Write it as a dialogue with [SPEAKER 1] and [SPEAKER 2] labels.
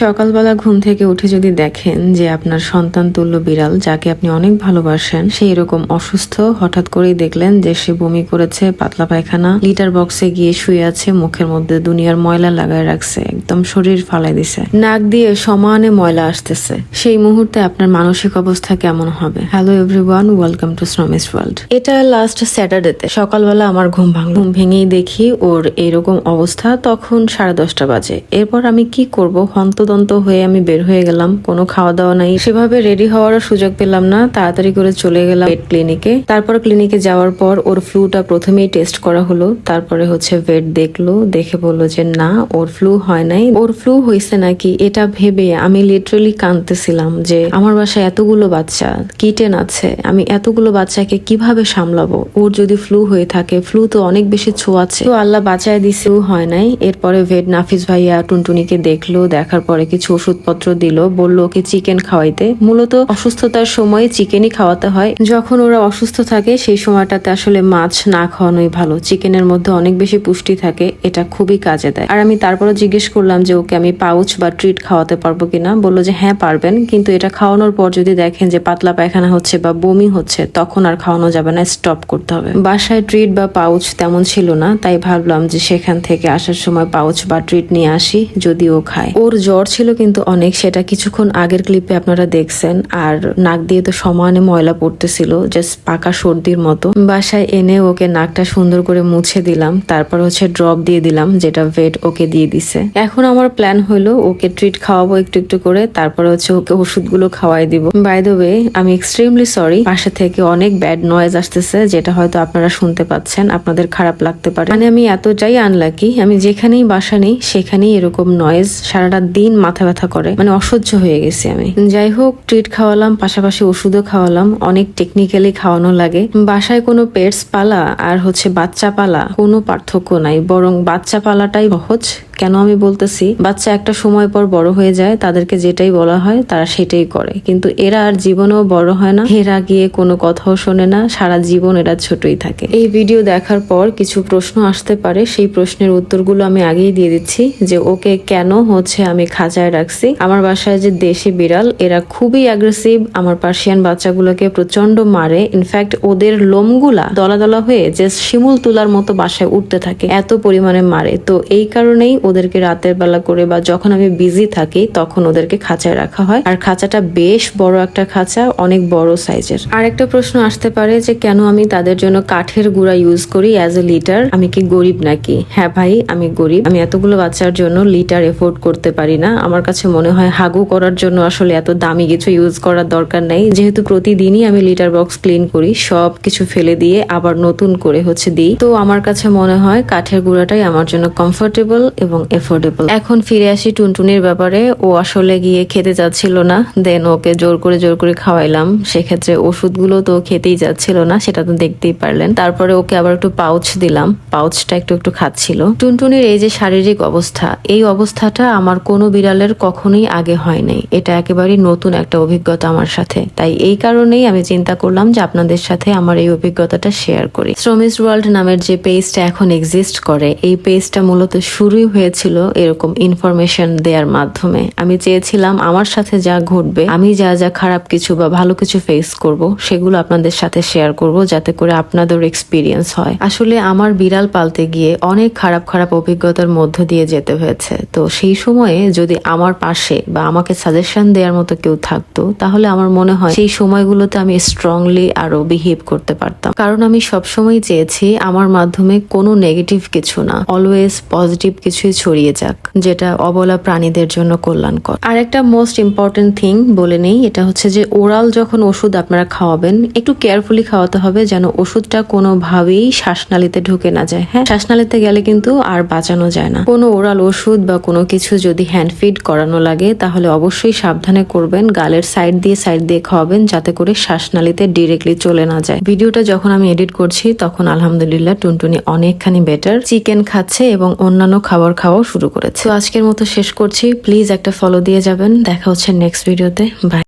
[SPEAKER 1] সকালবেলা ঘুম থেকে উঠে যদি দেখেন যে আপনার সন্তান তুল্য বিড়াল, যাকে আপনি অনেক ভালোবাসেন, সে এরকম অসুস্থ, হঠাৎ করেই দেখলেন যে সে বমি করেছে, পাতলা পায়খানা, লিটার বক্সে গিয়ে শুয়ে আছে, মুখের মধ্যে দুনিয়ার ময়লা লাগায় রাখছে, একদম শরীর ফালাই দিছে। নাক দিয়ে সমানে ময়লা আসতেছে। সেই মুহূর্তে আপনার মানসিক অবস্থা কেমন হবে? Hello everyone welcome to Shromi's world এটা লাস্ট স্যাটারডেতে সকালবেলা আমার ঘুম ভাঙল। ঘুম ভেঙেই দেখি ওর এরকম অবস্থা তখন সাড়ে দশটা বাজে। এরপর আমি কি করব? হন্তদন্ত হয়ে আমি বের হয়ে গেলাম। কোনো খাওয়া দাওয়া নাই। সেভাবে রেডি হওয়ারও সুযোগ পেলাম না। তাড়াতাড়ি করে চলে গেলাম পেট ক্লিনিকে তারপর ক্লিনিকে যাওয়ার পর ওর ফ্লুটা প্রথমেই টেস্ট করা হলো। তারপরে হচ্ছে ভেট দেখল, দেখে বলল যে, না, ওর ফ্লু হয় নাই। ওর ফ্লু হয়েছে নাকি এটা ভেবে আমি লিটারালি কাঁদতেছিলাম যে, আমার বাসায় এতগুলো বাচ্চা কিটেন আছে? আমি এতগুলো বাচ্চাকে কীভাবে সামলাবো? ওর যদি ফ্লু হয়ে থাকে ফ্লু তো অনেক বেশি ছোঁয়াচ্ছে। তো আল্লাহ বাঁচায় দিছেও হয় নাই। এরপরে ভেট নাফিস ভাইয়া টুনটুনিকে দেখল, দেখার পরে কিছু ওষুধপত্র দিল, বলল ওকে চিকেন খাওয়াইতে। মূলত অসুস্থতার সময় চিকেনই খাওয়াতে হয়। যখন ওরা অসুস্থ থাকে, সেই সময়টাতে আসলে মাছ না খাওয়ানোই ভালো। চিকেনের মধ্যে অনেক বেশি পুষ্টি থাকে, এটা খুবই কাজে দেয়। আর আমি তারপরে জিজ্ঞেস করলাম যে, ওকে আমি পাউচ বা ট্রিট খাওয়াতে পারব কিনা? বলল যে হ্যাঁ পারবেন। কিন্তু এটা খাওয়ানোর পর যদি দেখেন যে পাতলা পায়খানা হচ্ছে বা বমি হচ্ছে, তখন আর খাওয়ানো যাবে না, স্টপ করতে হবে। বাসায় ট্রিট বা পাউচ তেমন ছিল না, তাই ভাবলাম যে সেখান থেকে আসার সময় পাউচ বা ট্রিট নিয়ে আসি যদি ও খায়। ওর জ্বর ছিল কিন্তু অনেক, সেটা কিছুক্ষণ আগের ক্লিপে আপনারা দেখছেন। আর নাক দিয়ে তো সমানে ময়লা পড়তেছিল জাস্ট পাকা সর্দির মতো। বাসায় এনে ওকে নাকটা সুন্দর করে মুছে দিলাম, তারপর হচ্ছে ড্রপ দিয়ে দিলাম, যেটা ভেট ওকে দিয়ে দিছে। এখন আমার প্ল্যান হলো ওকে ট্রিট খাওয়াবো একটু একটু করে, তারপর হচ্ছে ওকে ওষুধগুলো খাওয়াই দিব। বাই দ্য ওয়ে আমি এক্সট্রিমলি সরি পাশে থেকে অনেক ব্যাড নয়েজ আসতেছে, যেটা হয়তো আপনারা শুনতে পাচ্ছেন, আপনাদের খারাপ লাগতে পারে। মানে আমি এতটাই আনলাকি আমি যেখানেই বাসা নেই, সেখানেই এরকম নয়েজ সারাটা দিন মাথা ব্যথা করে। মানে অসহ্য হয়ে গেছি আমি। যাই হোক ট্রিট খাওয়ালাম, পাশাপাশি ওষুধও খাওয়ালাম, অনেক টেকনিক্যালি খাওয়ানো লাগে। বাসায় কোনো পেটস পালা আর হচ্ছে বাচ্চা পালা কোনো পার্থক্য নাই, বরং বাচ্চা পালাটাই সহজ। কেন আমি বলতেছি, বাচ্চা একটা সময় পর বড় হয়ে যায়, তাদেরকে যেটাই বলা হয়, তারা সেটাই করে। কিন্তু এরা আর জীবনেও বড় হয় না। এরা গিয়ে কোনো কথাও শোনে না, সারা জীবন এরা ছোটই থাকে। এই ভিডিও দেখার পর কিছু প্রশ্ন আসতে পারে। সেই প্রশ্নের উত্তরগুলো আমি আগেই দিয়ে দিচ্ছি, যে ওকে কেন হচ্ছে আমি খাঁচায় রাখছি? আমার বাসায় যে দেশি বিড়াল, এরা খুবই অ্যাগ্রেসিভ আমার পার্সিয়ান বাচ্চাগুলোকে প্রচণ্ড মারে। ইনফ্যাক্ট ওদের লোমগুলা দলা দলা হয়ে যে শিমুল তুলার মতো বাসায় উঠতে থাকে, এত পরিমাণে মারে। তো এই কারণেই ওদেরকে রাতের বেলা করে বা যখন আমি বিজি থাকি, তখন ওদেরকে খাঁচায় রাখা হয়। আর খাঁচাটা বেশ বড় একটা খাঁচা, অনেক বড় সাইজের আর একটা প্রশ্ন আসতে পারে যে, কেন আমি তাদের জন্য কাঠের গুঁড়া ইউজ করি অ্যাজ এ লিটার আমি কি গরিব নাকি? হ্যাঁ ভাই, আমি গরিব। আমি এতগুলো বাচ্চার জন্য লিটার এফোর্ড করতে পারি না। আমার কাছে মনে হয় হাগু করার জন্য আসলে এত দামি কিছু ইউজ করার দরকার নেই। যেহেতু প্রতিদিনই আমি লিটার বক্স ক্লিন করি সব কিছু ফেলে দিয়ে আবার নতুন করে হচ্ছে দিই। তো আমার কাছে মনে হয় কাঠের গুঁড়াটাই আমার জন্য কমফোর্টেবল এবং এফোর্ডেবল এখন ফিরে আসি টুনটুনির ব্যাপারে। ও আসলে গিয়ে খেতে যাচ্ছিল না। দেন ওকে জোর করে জোর করে খাওয়াইলাম। সেক্ষেত্রে ওষুধগুলো তো খেতেই যাচ্ছিল না, সেটা তো দেখতেই পারলেন। তারপরে ওকে আবার একটু পাউচ দিলাম। পাউচটা একটু একটু খাচ্ছিল। টুনটুনির এই যে শারীরিক অবস্থা, এই অবস্থাটা আমার কোনো বিড়ালের কখনোই আগে হয় নাই এটা একেবারেই নতুন একটা অভিজ্ঞতা আমার সাথে। তাই এই কারণেই আমি চিন্তা করলাম যে আপনাদের সাথে আমার এই অভিজ্ঞতাটা শেয়ার করি। শ্রমিস ওয়ার্ল্ড নামের যে পেজটা এখন এক্সিস্ট করে, এই পেজটা মূলত শুরুই হয়েছিল এরকম ইনফরমেশন দেওয়ার মাধ্যমে। আমি চেয়েছিলাম আমার সাথে যা ঘটবে, আমি যা যা খারাপ কিছু বা ভালো কিছু ফেস করব, সেগুলো আপনাদের সাথে শেয়ার করব যাতে করে আপনাদের এক্সপিরিয়েন্স হয়। আসলে আমার বিড়াল পালতে গিয়ে অনেক খারাপ খারাপ অভিজ্ঞতার মধ্য দিয়ে যেতে হয়েছে। তো সেই সময়ে যদি আমার পাশে বা আমাকে সাজেশন দেওয়ার মতো কেউ থাকতো, তাহলে আমার মনে হয় সেই সময়গুলোতে আমি স্ট্রংলি আরও বিহেভ করতে পারতাম। কারণ আমি সবসময় চেয়েছি আমার মাধ্যমে কোনো নেগেটিভ কিছু না। অলওয়েজ পজিটিভ কিছুই ছড়িয়ে যাক, যেটা অবলা প্রাণীদের জন্য কল্যাণকর। আর একটা মোস্ট ইম্পর্টেন্ট থিং বলে নেই, এটা হচ্ছে যে ওরাল যখন ওষুধ আপনারা খাওয়াবেন, একটু কেয়ারফুলি খাওয়াতে হবে যেন ওষুধটা কোনোভাবেই শ্বাসনালীতে ঢুকে না যায় হ্যাঁ? শ্বাসনালীতে গেলে কিন্তু আর বাঁচানো যায় না। কোনো ওরাল ওষুধ বা কোনো কিছু যদি হ্যান্ড ফিড করানো লাগে, তাহলে অবশ্যই সাবধানে করবেন, গালের সাইড দিয়ে সাইড দিয়ে খাওয়াবেন, যাতে করে শ্বাসনালীতে ডিরেক্টলি চলে না যায়। ভিডিওটা যখন আমি এডিট করছি, তখন আলহামদুলিল্লাহ টুনটুনি অনেকখানি বেটার চিকেন খাচ্ছে এবং অন্যান্য খাবার খাওয়াও শুরু করেছে। তো আজকের মতো শেষ করছি। প্লিজ একটা ফলো দিয়ে যাবেন। দেখা হচ্ছে নেক্সট ভিডিওতে বাই